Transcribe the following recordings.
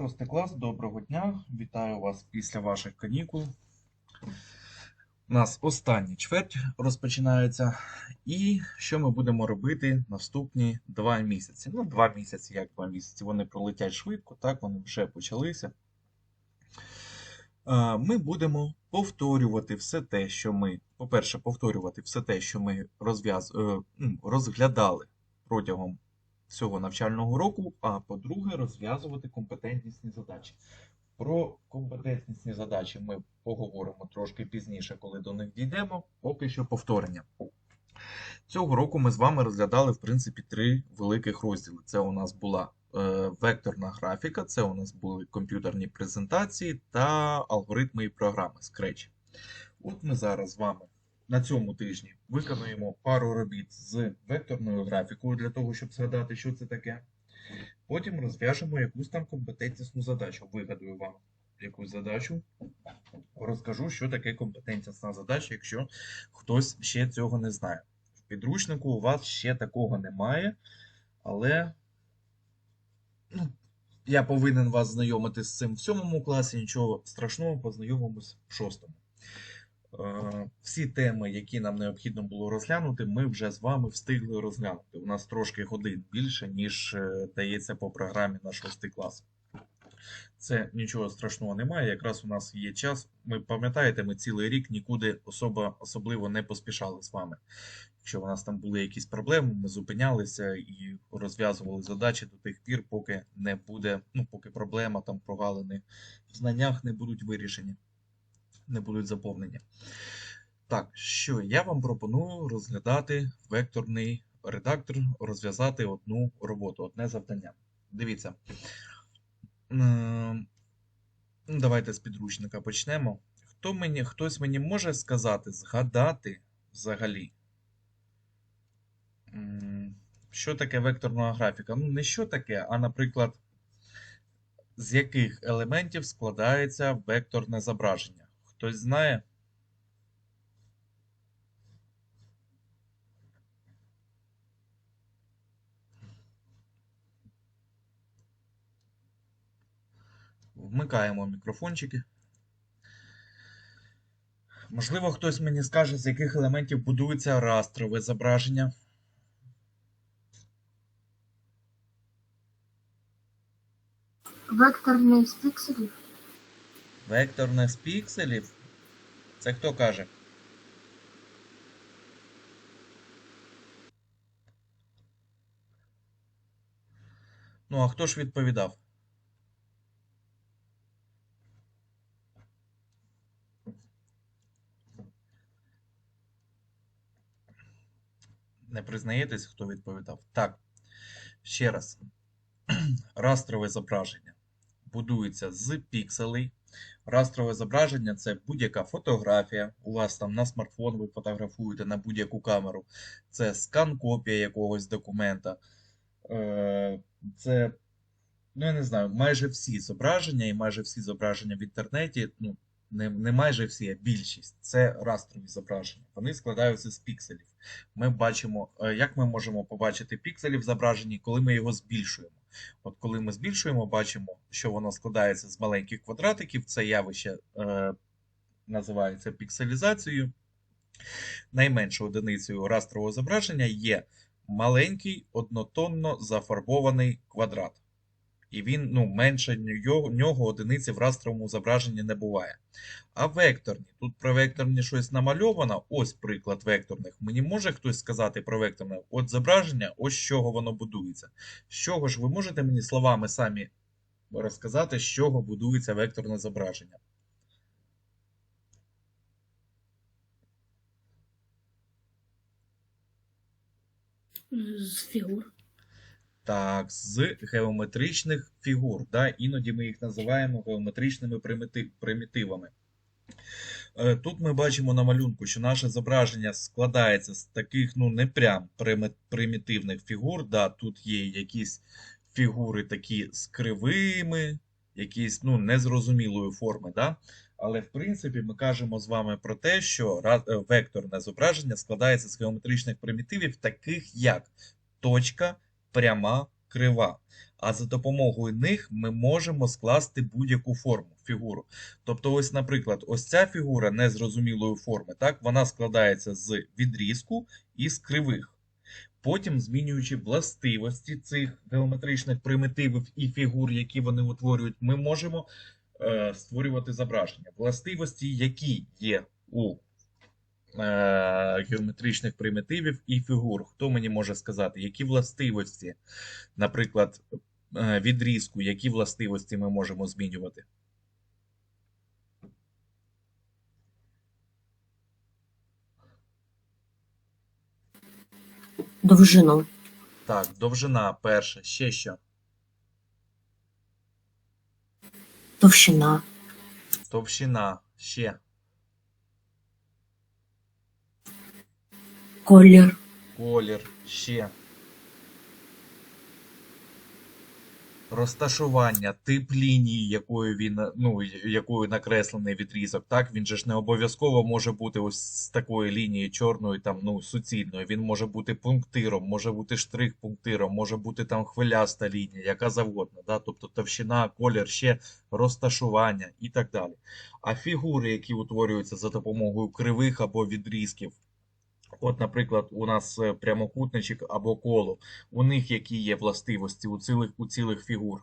Шостий клас, доброго дня. Вітаю вас після ваших канікул. У нас останній чверть розпочинається. І що ми будемо робити наступні два місяці? Ну, два місяці, як два місяці. Вони пролетять швидко, так, вони вже почалися. Ми будемо повторювати все те, що ми, по-перше, повторювати все те, що ми розв'яз... е, розглядали протягом всього навчального року, а по-друге, розв'язувати компетентнісні задачі. Про компетентнісні задачі ми поговоримо трошки пізніше, коли до них дійдемо. Поки що повторення. Цього року ми з вами розглядали, в принципі, три великих розділи. Це у нас була е, векторна графіка, це у нас були комп'ютерні презентації та алгоритми і програми Scratch. От ми зараз з вами на цьому тижні виконуємо пару робіт з векторною графікою для того, щоб згадати, що це таке. Потім розв'яжемо якусь там компетентнісну задачу. Вигадую вам якусь задачу. Розкажу, що таке компетентісна задача, якщо хтось ще цього не знає. В підручнику у вас ще такого немає, але ну, я повинен вас знайомити з цим в сьомому класі, нічого страшного, познайомимось в шостому. Е, Всі теми, які нам необхідно було розглянути, ми вже з вами встигли розглянути. У нас трошки годин більше, ніж е, дається по програмі на 6 клас. Це нічого страшного немає. Якраз у нас є час. Ми пам'ятаєте, ми цілий рік нікуди особо, особливо не поспішали з вами. Якщо у нас там були якісь проблеми, ми зупинялися і розв'язували задачі до тих пір, поки не буде, ну, поки проблема там прогалини в знаннях не будуть вирішені не будуть заповнені. Так, що я вам пропоную розглядати векторний редактор, розв'язати одну роботу, одне завдання. Дивіться. Ну, Давайте з підручника почнемо. Хто мені, хтось мені може сказати, згадати взагалі, що таке векторна графіка? Ну, не що таке, а, наприклад, з яких елементів складається векторне зображення? Хтось знає? Вмикаємо мікрофончики. Можливо, хтось мені скаже, з яких елементів будується растрове зображення. Векторний з пікселів. Векторне з пікселів? Це хто каже? Ну, а хто ж відповідав? Не признаєтесь, хто відповідав? Так. Ще раз. Растрове зображення будується з пікселей. Растрове зображення це будь-яка фотографія. У вас там на смартфон ви фотографуєте на будь-яку камеру. Це скан-копія якогось документа. Е, Це, ну я не знаю, майже всі зображення і майже всі зображення в інтернеті, ну, не, не майже всі, а більшість це растрові зображення. Вони складаються з пікселів. Ми бачимо, е, як ми можемо побачити пікселі в зображенні, коли ми його збільшуємо. От коли ми збільшуємо, бачимо, що воно складається з маленьких квадратиків. Це явище е, називається пікселізацією. Найменшою одиницею растрового зображення є маленький однотонно зафарбований квадрат. І він ну, менше нього, одиниці в растровому зображенні не буває. А векторні, тут про векторні щось намальовано, ось приклад векторних. Мені може хтось сказати про векторне? От зображення, ось з чого воно будується. З чого ж ви можете мені словами самі розказати, з чого будується векторне зображення? З фігур. Так, з геометричних фігур. Да? Іноді ми їх називаємо геометричними примітивами. Е, Тут ми бачимо на малюнку, що наше зображення складається з таких, ну, не прям примітивних фігур. Да, Тут є якісь фігури такі з кривими, якісь ну, незрозумілої форми. Да? Але в принципі ми кажемо з вами про те, що е, векторне зображення складається з геометричних примітивів, таких як точка, пряма, крива. а за допомогою них ми можемо скласти будь-яку форму, фігуру. Тобто, ось, наприклад, ось ця фігура незрозумілої форми, так, вона складається з відрізку і з кривих. Потім, змінюючи властивості цих геометричних примітивів і фігур, які вони утворюють, ми можемо е, створювати зображення. Властивості, які є у геометричних примітивів і фігур. Хто мені може сказати, які властивості, наприклад, е, відрізку, які властивості ми можемо змінювати? Довжину. Так, довжина перша, ще що? Товщина. Товщина, ще. Колір. Колір, ще. Розташування, тип лінії, якою він, ну, якою накреслений відрізок, так? Він же ж не обов'язково може бути ось з такої лінії чорної, там, ну, суцільної. Він може бути пунктиром, може бути штрих-пунктиром, може бути там хвиляста лінія, яка завгодно, да? Тобто товщина, колір, ще розташування і так далі. А фігури, які утворюються за допомогою кривих або відрізків, От, наприклад, у нас е, прямокутничок або коло. У них які є властивості у цілих, у цілих фігур?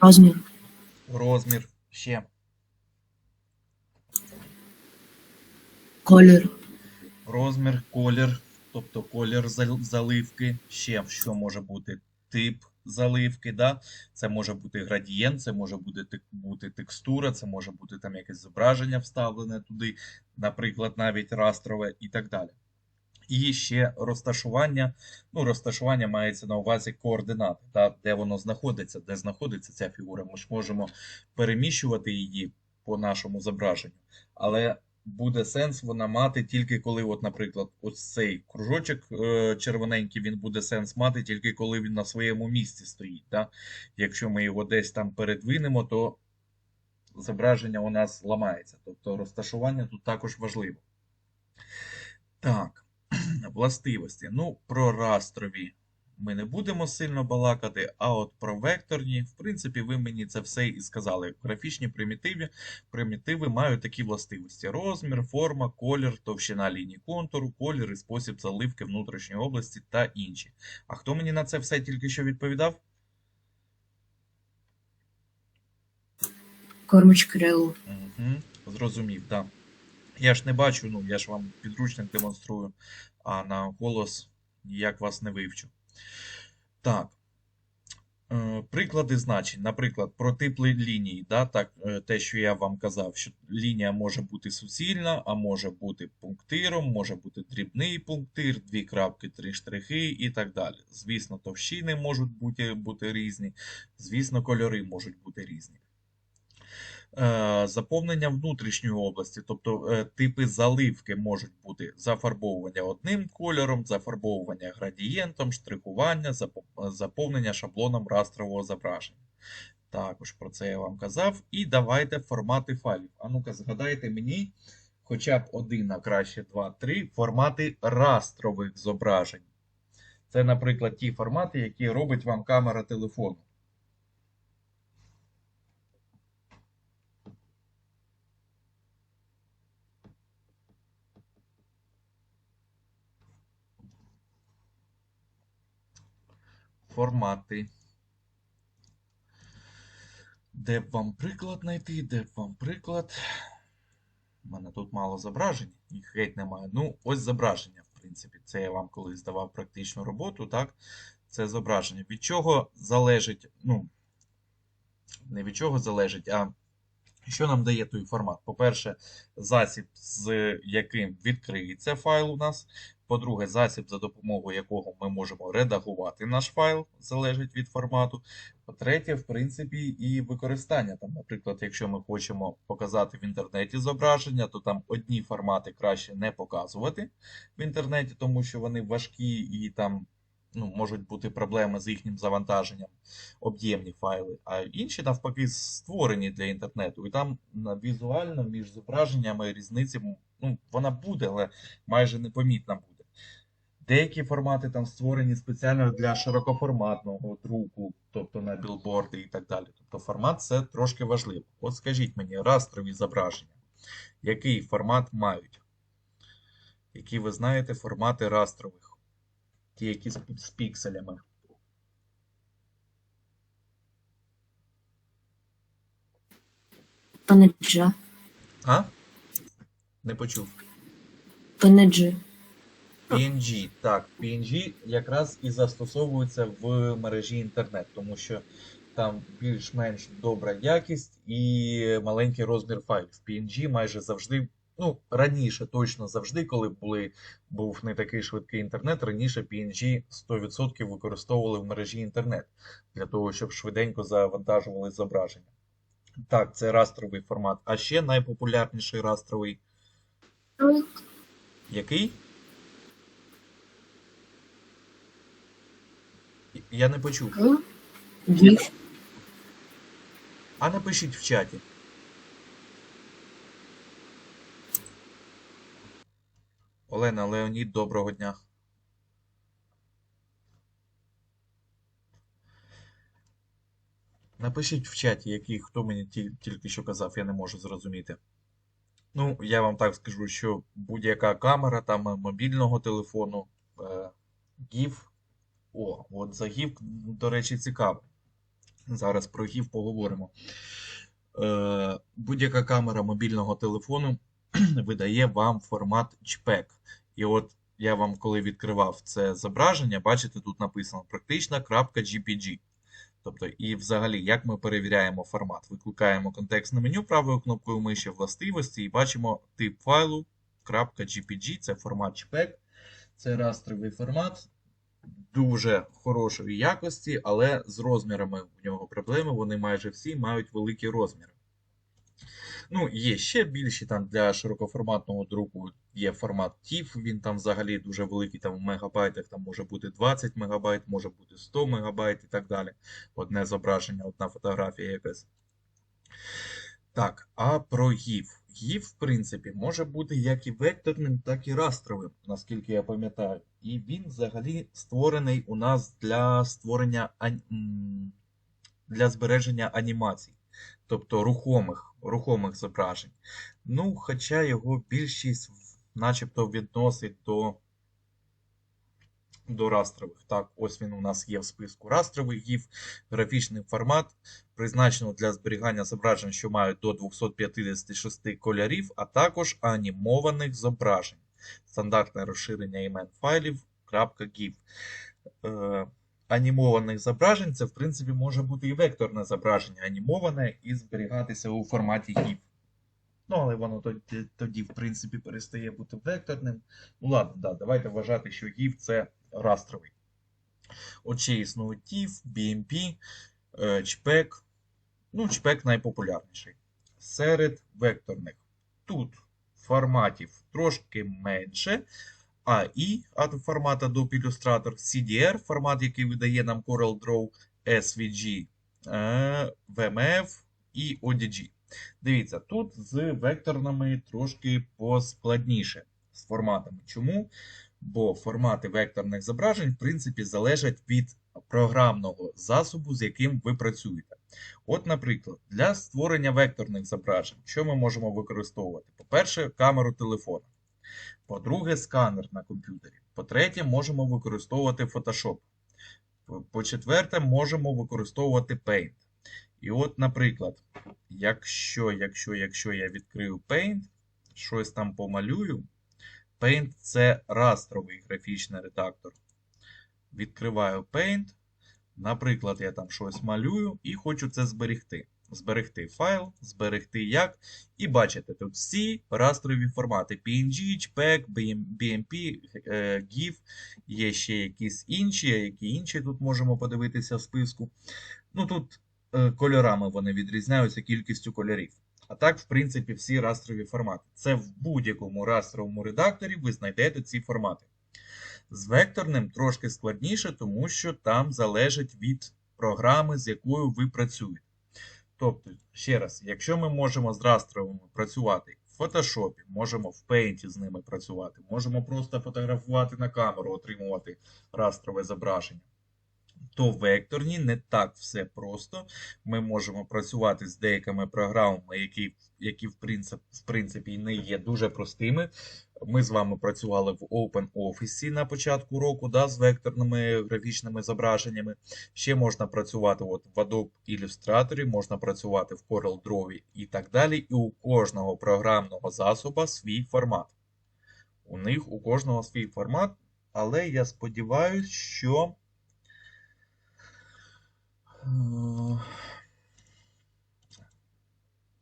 Розмір. Розмір, ще. Колір. Розмір, колір, тобто колір заливки, ще що може бути тип заливки, да? Це може бути градієнт, це може бути, бути текстура, це може бути там якесь зображення вставлене туди, наприклад, навіть растрове і так далі. І ще розташування. Ну, розташування мається на увазі координати, та, де воно знаходиться, де знаходиться ця фігура. Ми ж можемо переміщувати її по нашому зображенню, але буде сенс вона мати тільки коли, от, наприклад, ось цей кружочок е, червоненький, він буде сенс мати тільки коли він на своєму місці стоїть. Да? Якщо ми його десь там передвинемо, то зображення у нас ламається. Тобто розташування тут також важливо. Так, властивості. Ну, про растрові ми не будемо сильно балакати, а от про векторні, в принципі, ви мені це все і сказали. Графічні примітиви, примітиви мають такі властивості: розмір, форма, колір, товщина ліній контуру, колір і спосіб заливки внутрішньої області та інші. А хто мені на це все тільки що відповідав? Кормич Кирило. Угу, зрозумів, так. Я ж не бачу, ну я ж вам підручник демонструю, а на голос ніяк вас не вивчу. Так. Е, Приклади значень. Наприклад, про тип ли- лінії. Да? Так, е, те, що я вам казав, що лінія може бути суцільна, а може бути пунктиром, може бути дрібний пунктир, дві крапки, три штрихи і так далі. Звісно, товщини можуть бути, бути різні, звісно, кольори можуть бути різні. Е, Заповнення внутрішньої області, тобто е, типи заливки можуть бути зафарбовування одним кольором, зафарбовування градієнтом, штрихування, заповнення шаблоном растрового зображення. Також про це я вам казав. І давайте формати файлів. А ну-ка, згадайте мені хоча б один, а краще два, три формати растрових зображень. Це, наприклад, ті формати, які робить вам камера телефону. Формати. Де б вам приклад знайти, де б вам приклад. У мене тут мало зображень, їх геть немає. Ну, ось зображення, в принципі. Це я вам колись здавав практичну роботу, так? Це зображення. Від чого залежить, ну, не від чого залежить, а що нам дає той формат? По-перше, засіб, з яким відкриється файл у нас. По-друге, засіб, за допомогою якого ми можемо редагувати наш файл, залежить від формату. По-третє, в принципі, і використання. Там, наприклад, якщо ми хочемо показати в інтернеті зображення, то там одні формати краще не показувати в інтернеті, тому що вони важкі і там ну, можуть бути проблеми з їхнім завантаженням, об'ємні файли, а інші, навпаки, створені для інтернету. І там візуально між зображеннями різниці, ну, вона буде, але майже непомітна буде. Деякі формати там створені спеціально для широкоформатного друку, тобто на білборди і так далі. Тобто формат це трошки важливо. От скажіть мені, растрові зображення, який формат мають? Які ви знаєте формати растрових? Ті, які з, з пікселями. PNG. А? Не почув. PNG. PNG. Так, PNG якраз і застосовується в мережі інтернет, тому що там більш-менш добра якість і маленький розмір файлів. PNG майже завжди, ну, раніше точно завжди, коли були, був не такий швидкий інтернет, раніше PNG 100% використовували в мережі інтернет для того, щоб швиденько завантажували зображення. Так, це растровий формат. А ще найпопулярніший растровий. Який? Я не почув. А напишіть в чаті. Олена, Леонід, доброго дня. Напишіть в чаті, який хто мені тільки що казав, я не можу зрозуміти. Ну, я вам так скажу, що будь-яка камера там мобільного телефону, е, GIF. О, от за GIF, до речі, цікаво. Зараз про GIF поговоримо. Е, будь-яка камера мобільного телефону видає вам формат JPEG. І от я вам, коли відкривав це зображення, бачите, тут написано практична крапка .jpg. Тобто, і взагалі, як ми перевіряємо формат? Викликаємо контекстне меню правою кнопкою миші властивості і бачимо тип файлу .jpg, це формат JPEG. Це растровий формат дуже хорошої якості, але з розмірами в нього проблеми. Вони майже всі мають великі розміри. Ну, є ще більші там для широкоформатного друку є формат TIFF, він там взагалі дуже великий, там в мегабайтах, там може бути 20 мегабайт, може бути 100 мегабайт і так далі. Одне зображення, одна фотографія якась. Так, а про GIF. GIF, в принципі, може бути як і векторним, так і растровим, наскільки я пам'ятаю. І він взагалі створений у нас для створення для збереження анімацій, тобто рухомих, рухомих зображень. Ну, хоча його більшість начебто відносить до, до растрових. Так, ось він у нас є в списку растрових GIF, графічний формат, призначено для зберігання зображень, що мають до 256 кольорів, а також анімованих зображень. Стандартне розширення імен файлів .gif. Е, анімованих зображень це, в принципі, може бути і векторне зображення, анімоване і зберігатися у форматі GIF. Ну, але воно тоді, тоді, в принципі, перестає бути векторним. Ну ладно, да, давайте вважати, що GIF це растровий. От ще існують TIFF, BMP, е, JPEG. Ну, JPEG найпопулярніший. Серед векторних. Тут форматів трошки менше. AI від формата Adobe Illustrator, CDR формат, який видає нам CorelDRAW, SVG, е, VMF і ODG. Дивіться, тут з векторними трошки поскладніше з форматами. Чому? Бо формати векторних зображень, в принципі, залежать від програмного засобу, з яким ви працюєте. От, наприклад, для створення векторних зображень, що ми можемо використовувати? По-перше, камеру телефона. По-друге, сканер на комп'ютері. По-третє, можемо використовувати Photoshop. По- По-четверте, можемо використовувати Paint. І от, наприклад, якщо, якщо, якщо я відкрию Paint, щось там помалюю. Paint це растровий графічний редактор. Відкриваю Paint. Наприклад, я там щось малюю і хочу це зберегти. Зберегти файл, зберегти як. І бачите, тут всі растрові формати: PNG, JPEG, BMP, е, GIF, є ще якісь інші, які інші тут можемо подивитися в списку. Ну тут е, кольорами вони відрізняються кількістю кольорів. А так, в принципі, всі растрові формати. Це в будь-якому растровому редакторі ви знайдете ці формати. З векторним трошки складніше, тому що там залежить від програми, з якою ви працюєте. Тобто, ще раз, якщо ми можемо з растровими працювати в Photoshop, можемо в Paint з ними працювати, можемо просто фотографувати на камеру, отримувати растрове зображення, то векторні не так все просто. Ми можемо працювати з деякими програмами, які, які в, принцип, в принципі не є дуже простими. Ми з вами працювали в OpenOffice на початку року да, з векторними графічними зображеннями. Ще можна працювати от в Adobe Illustrator, можна працювати в CorelDRAW і так далі. І у кожного програмного засоба свій формат. У них у кожного свій формат, але я сподіваюся, що. е,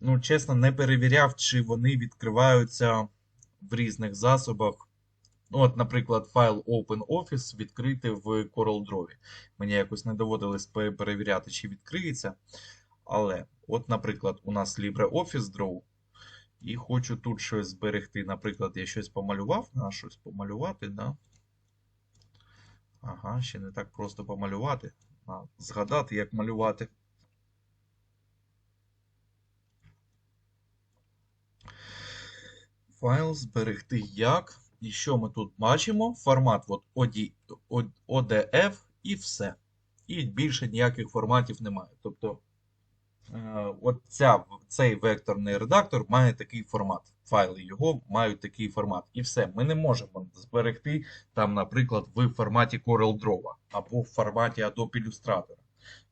Ну, чесно, не перевіряв, чи вони відкриваються в різних засобах. Ну, от, наприклад, файл OpenOffice відкрити в CorelDRAW. Мені якось не доводилось перевіряти, чи відкриється. Але, от, наприклад, у нас LibreOffice Draw. І хочу тут щось зберегти. Наприклад, я щось помалював. А щось помалювати, да? Ага, ще не так просто помалювати. А, згадати, як малювати. Файл зберегти як. І що ми тут бачимо? Формат от ODF і все. І більше ніяких форматів немає. Тобто, е, от ця, цей векторний редактор має такий формат. Файли його мають такий формат. І все. Ми не можемо зберегти там, наприклад, в форматі CorelDRAW або в форматі Adobe Illustrator.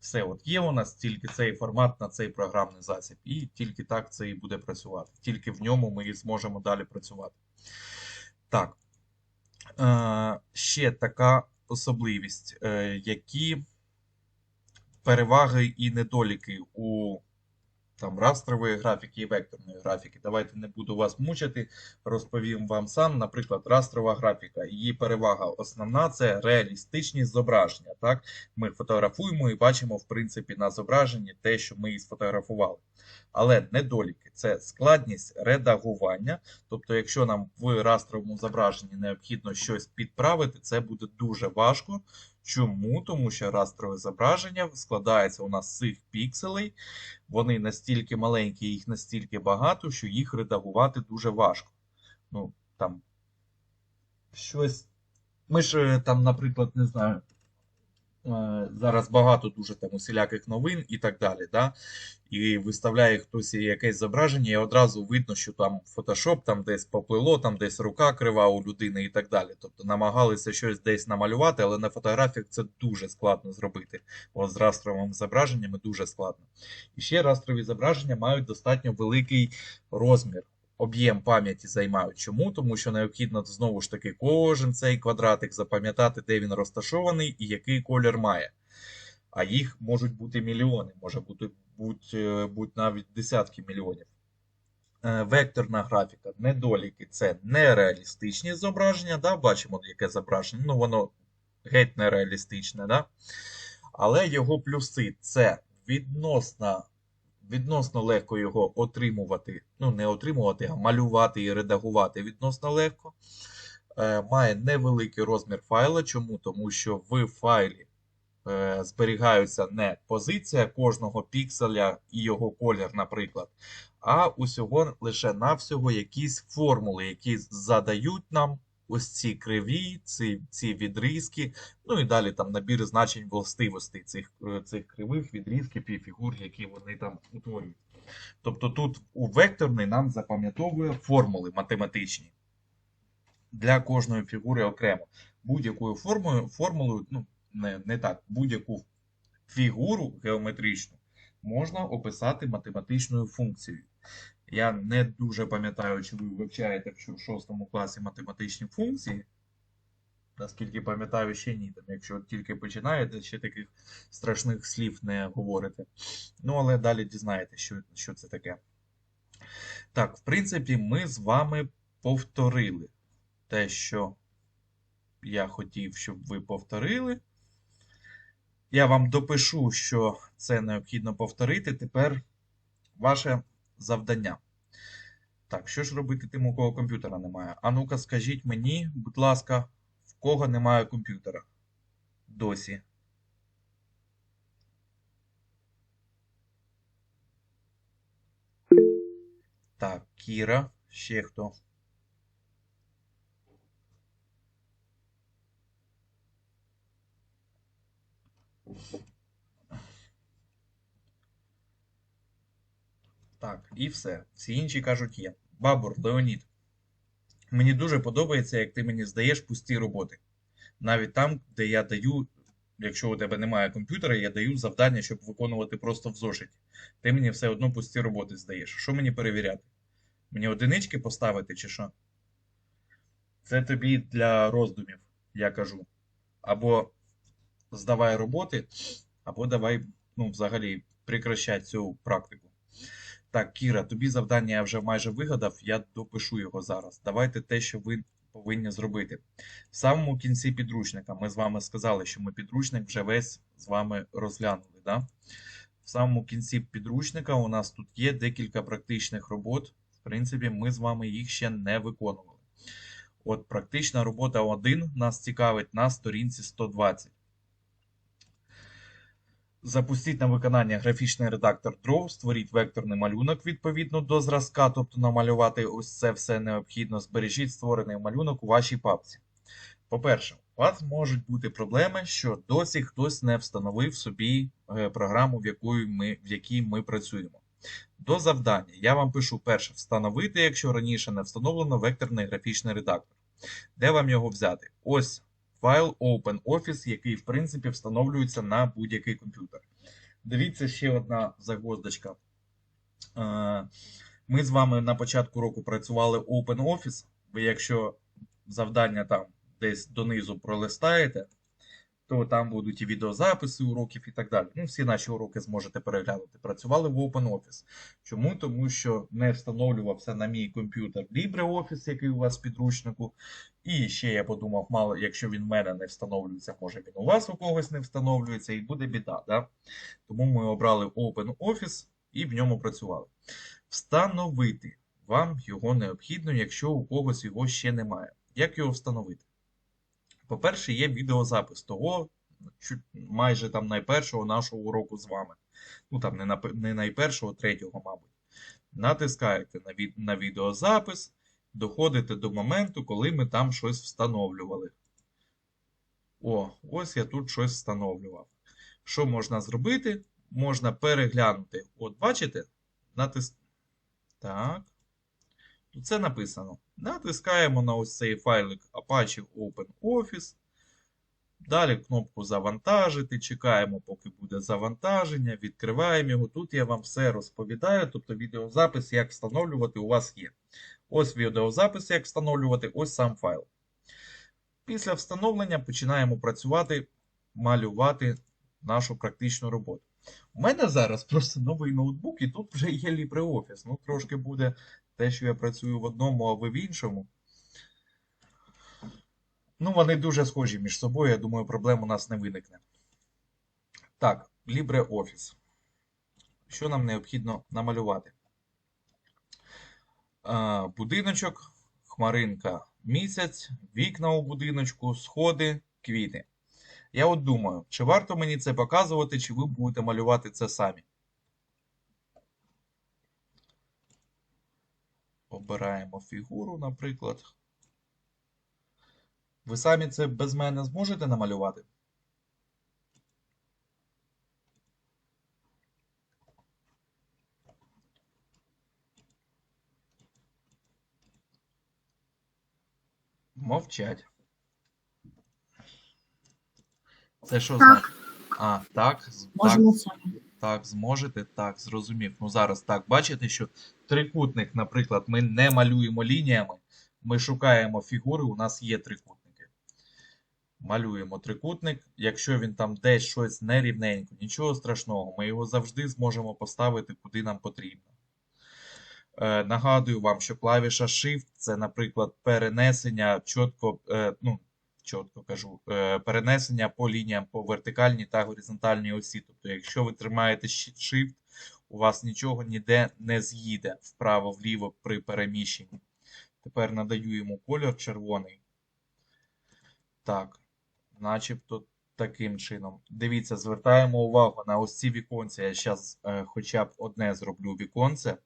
Все, от є у нас тільки цей формат на цей програмний засіб, і тільки так це і буде працювати. Тільки в ньому ми і зможемо далі працювати. Так. Е, ще така особливість. Е, які переваги і недоліки у там, растрової графіки і векторної графіки. Давайте не буду вас мучити, розповім вам сам. Наприклад, растрова графіка. Її перевага основна це реалістичність зображення. Так? Ми фотографуємо і бачимо, в принципі, на зображенні те, що ми і сфотографували. Але недоліки це складність редагування. Тобто, якщо нам в растровому зображенні необхідно щось підправити, це буде дуже важко. Чому? Тому що растрове зображення складається у нас з цих пікселей. Вони настільки маленькі, їх настільки багато, що їх редагувати дуже важко. Ну, там щось. Ми ж е, там, наприклад, не знаю. Е, Зараз багато дуже там усіляких новин і так далі. Да? І виставляє хтось якесь зображення, і одразу видно, що там Photoshop там десь поплило, там десь рука крива у людини і так далі. Тобто намагалися щось десь намалювати, але на фотографіях це дуже складно зробити. От з растровими зображеннями дуже складно. І ще растрові зображення мають достатньо великий розмір. Об'єм пам'яті займають. Чому? Тому що необхідно знову ж таки кожен цей квадратик запам'ятати, де він розташований і який колір має. А їх можуть бути мільйони, може бути будь, е, будь навіть десятки мільйонів. Е, Векторна графіка, недоліки це нереалістичні зображення. Да? Бачимо, яке зображення. Ну, воно геть нереалістичне. Да? Але його плюси це відносно, відносно легко його отримувати. Ну, не отримувати, а малювати і редагувати відносно легко. Е, Має невеликий розмір файла. Чому? Тому що в файлі е, зберігаються не позиція кожного пікселя і його колір, наприклад, а усього лише навсього якісь формули, які задають нам ось ці криві, ці, ці відрізки, ну і далі там набір значень властивостей цих, е, цих кривих відрізків і фігур, які вони там утворюють. Тобто тут у векторний нам запам'ятовує формули математичні для кожної фігури окремо. Будь-якою формою, формулою, ну, не, не так, будь-яку фігуру геометричну можна описати математичною функцією. Я не дуже пам'ятаю, чи ви вивчаєте в 6 класі математичні функції. Наскільки пам'ятаю, ще ні. Там, якщо тільки починаєте, ще таких страшних слів не говорите. Ну, але далі дізнаєтесь, що, що це таке. Так, в принципі, ми з вами повторили те, що я хотів, щоб ви повторили. Я вам допишу, що це необхідно повторити. Тепер ваше завдання. Так, що ж робити тим, у кого комп'ютера немає? А ну-ка, скажіть мені, будь ласка, в кого немає комп'ютера? Досі. Так, Кіра, ще хто? Так, і все. Всі інші кажуть є. Бабур, Леонід. Мені дуже подобається, як ти мені здаєш пусті роботи. Навіть там, де я даю, якщо у тебе немає комп'ютера, я даю завдання, щоб виконувати просто в зошиті. Ти мені все одно пусті роботи здаєш. Що мені перевіряти? Мені одинички поставити чи що? Це тобі для роздумів, я кажу. Або здавай роботи, або давай, ну, взагалі, прекращай цю практику. Так, Кіра, тобі завдання я вже майже вигадав, я допишу його зараз. Давайте те, що ви повинні зробити. В самому кінці підручника ми з вами сказали, що ми підручник вже весь з вами розглянули. Да? В самому кінці підручника у нас тут є декілька практичних робот. В принципі, ми з вами їх ще не виконували. От практична робота 1 нас цікавить на сторінці 120. Запустіть на виконання графічний редактор Draw, створіть векторний малюнок відповідно до зразка, тобто намалювати ось це все необхідно. Збережіть створений малюнок у вашій папці. По-перше, у вас можуть бути проблеми, що досі хтось не встановив собі е, програму, в, якої ми, в якій ми працюємо. До завдання я вам пишу перше встановити, якщо раніше не встановлено векторний графічний редактор. Де вам його взяти? Ось файл OpenOffice, який, в принципі, встановлюється на будь-який комп'ютер. Дивіться ще одна загвоздочка. Е, Ми з вами на початку року працювали OpenOffice. Ви, якщо завдання там десь донизу пролистаєте, то там будуть і відеозаписи уроків і так далі. Ну, всі наші уроки зможете переглянути. Працювали в OpenOffice. Чому? Тому що не встановлювався на мій комп'ютер LibreOffice, який у вас в підручнику. І ще я подумав, мало, якщо він в мене не встановлюється, може він у вас у когось не встановлюється, і буде біда. Да? Тому ми обрали OpenOffice і в ньому працювали. Встановити вам його необхідно, якщо у когось його ще немає. Як його встановити? По-перше, є відеозапис того, майже там найпершого нашого уроку з вами. Ну там не, не найпершого, третього, мабуть. Натискаєте на, на відеозапис, доходите до моменту, коли ми там щось встановлювали. О, ось я тут щось встановлював. Що можна зробити? Можна переглянути. От, бачите? Натис... Так. Тут це написано. Натискаємо на ось цей файлик Apache OpenOffice. Далі кнопку Завантажити. Чекаємо, поки буде завантаження. Відкриваємо його. Тут я вам все розповідаю. Тобто відеозапис, як встановлювати, у вас є. Ось відеозапис, як встановлювати, ось сам файл. Після встановлення починаємо працювати, малювати нашу практичну роботу. У мене зараз просто новий ноутбук, і тут вже є LibreOffice. Ну, трошки буде те, що я працюю в одному, а ви в іншому. Ну, вони дуже схожі між собою. Я думаю, проблем у нас не виникне. Так, LibreOffice. Що нам необхідно намалювати? Е, Будиночок, хмаринка місяць, вікна у будиночку, сходи, квіти. Я от думаю, чи варто мені це показувати, чи ви будете малювати це самі? Обираємо фігуру, наприклад. Ви самі це без мене зможете намалювати? Мовчать. Це що Так. значить? А, так, Можемо самі. Так, зможете, так, зрозумів. Ну зараз так, бачите, що трикутник, наприклад, ми не малюємо лініями, ми шукаємо фігури, у нас є трикутники. Малюємо трикутник. Якщо він там десь щось нерівненько, нічого страшного, ми його завжди зможемо поставити куди нам потрібно. Е, нагадую вам, що клавіша Shift це, наприклад, перенесення чітко, е, ну, чітко кажу, е, перенесення по лініям по вертикальній та горизонтальній осі. Тобто, якщо ви тримаєте Shift, у вас нічого ніде не з'їде вправо-вліво при переміщенні. Тепер надаю йому колір червоний. Так, начебто таким чином. Дивіться, звертаємо увагу на ось ці віконці. Я зараз хоча б одне зроблю віконце.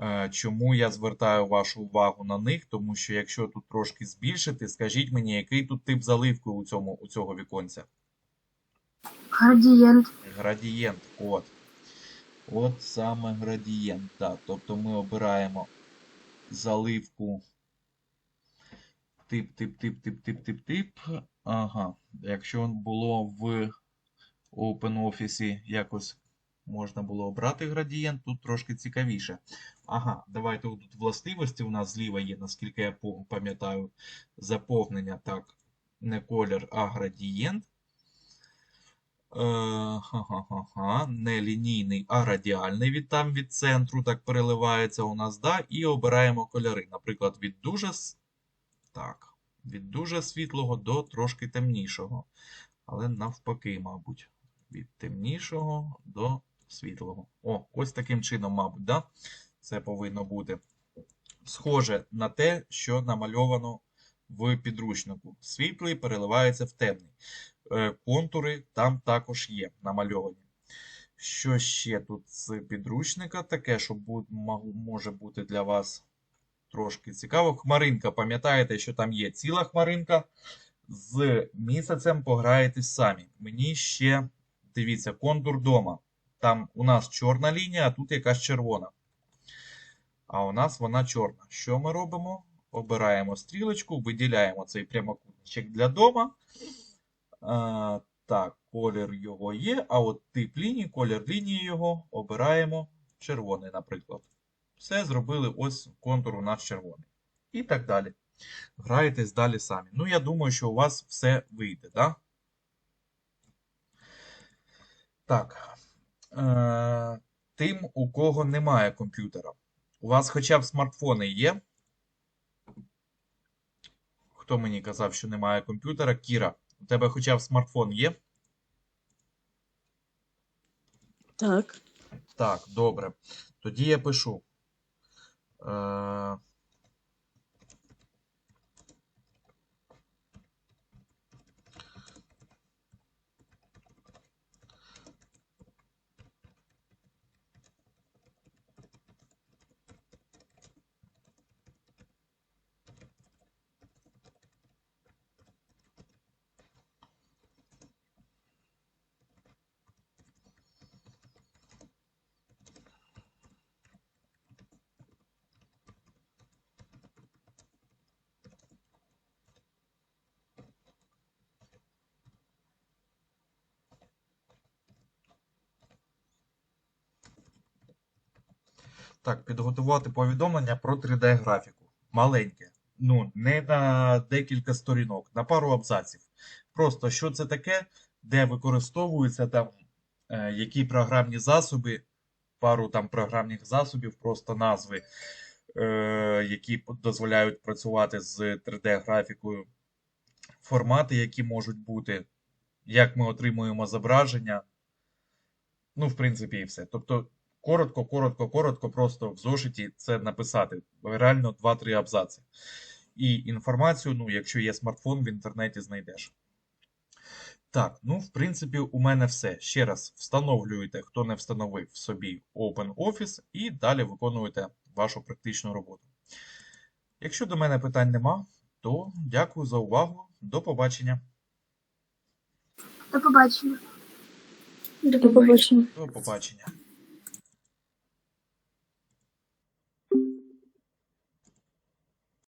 Е, Чому я звертаю вашу увагу на них? Тому що якщо тут трошки збільшити, скажіть мені, який тут тип заливки у цьому, у цього віконця? Градієнт. Градієнт, от. От саме градієнт, так. Тобто ми обираємо заливку тип, тип, тип, тип, тип, тип, тип. Ага. Якщо було в OpenOffice якось можна було обрати градієнт, тут трошки цікавіше. Ага, давайте тут властивості у нас зліва є, наскільки я пам'ятаю, заповнення, так, не колір, а градієнт. Е. Не лінійний, а радіальний від там від центру так переливається у нас, да? І обираємо кольори. Наприклад, від дуже так, від дуже світлого до трошки темнішого. Але навпаки, мабуть, від темнішого до світлого. О, ось таким чином, мабуть, да? Це повинно бути схоже на те, що намальовано в підручнику. Світлий переливається в темний. Е, Контури там також є намальовані. Що ще тут з підручника таке, що може бути для вас трошки цікаво? Хмаринка, пам'ятаєте, що там є ціла хмаринка. З місяцем пограєтесь самі. Мені ще, дивіться, контур дома. Там у нас чорна лінія, а тут якась червона. А у нас вона чорна. Що ми робимо? Обираємо стрілочку, виділяємо цей прямокутничок для дома. А, так, колір його є, а от тип лінії, колір лінії його обираємо червоний, наприклад. Все зробили, ось контур у нас червоний. І так далі. Граєтесь далі самі. Ну, я думаю, що у вас все вийде, да? Так. Е, тим, у кого немає комп'ютера. У вас хоча б смартфони є? Хто мені казав, що немає комп'ютера? Кіра, у тебе хоча б смартфон є? Так. Так, добре. Тоді я пишу. Е... Так, підготувати повідомлення про 3D-графіку. Маленьке. Ну, не на декілька сторінок, на пару абзаців. Просто що це таке, де використовуються там е, які програмні засоби, пару там програмних засобів, просто назви, е, які дозволяють працювати з 3D-графікою, формати, які можуть бути, як ми отримуємо зображення. Ну, в принципі, і все. Тобто, коротко, коротко, коротко, просто в зошиті це написати. Реально 2-3 абзаци. І інформацію, ну, якщо є смартфон, в інтернеті знайдеш. Так, ну, в принципі, у мене все. Ще раз встановлюєте, хто не встановив собі OpenOffice, і далі виконуєте вашу практичну роботу. Якщо до мене питань нема, то дякую за увагу. До побачення. До побачення. До побачення. До побачення.